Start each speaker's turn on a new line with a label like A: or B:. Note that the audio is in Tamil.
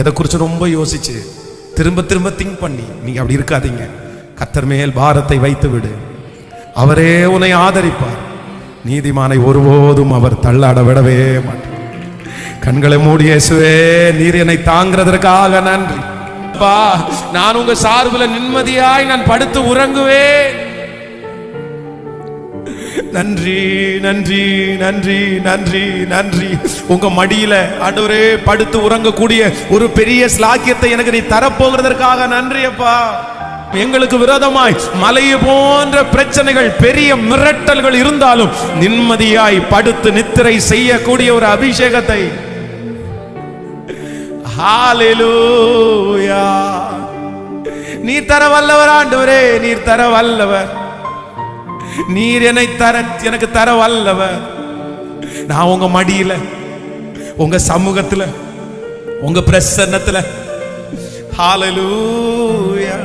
A: எதை குறித்து ரொம்ப யோசிச்சு. திரும்ப திரும்ப திங்க் பண்ணி நீங்க அப்படி இருக்காதீங்க. கத்தர் மேல் பாரத்தை வைத்து விடு. அவரே உன்னை ஆதரிப்பார். நீதிமானை ஒருபோதும் அவர் தள்ளாட விடவே மாட்டார். கண்களை மூடி இயேசுவே நீர் என்னை தாங்கிறதற்காக நன்றி. அப்பா நான் உங்க சார்பில் நிம்மதியாய் நான் படுத்து உறங்குவேன். நன்றி நன்றி நன்றி நன்றி நன்றி. உங்க மடியில ஆண்டவரே படுத்து உறங்கக்கூடிய ஒரு பெரிய ஸ்லாக்கியத்தை எனக்கு நீ தரப்போகிறதற்காக நன்றியப்பா. எங்களுக்கு விரோதமாய் மலை போன்ற பிரச்சனைகள் பெரிய மிரட்டல்கள் இருந்தாலும் நிம்மதியாய் படுத்து நித்திரை செய்யக்கூடிய ஒரு அபிஷேகத்தை. ஹalleluya. நீ தர வல்லவர் ஆண்டவரே நீர் தர வல்லவர் நீர் என்னை தர எனக்கு தர வல்லவ நான் உங்க மடியில உங்க சமூகத்துல உங்க பிரசன்னத்துல. ஹாலலூயா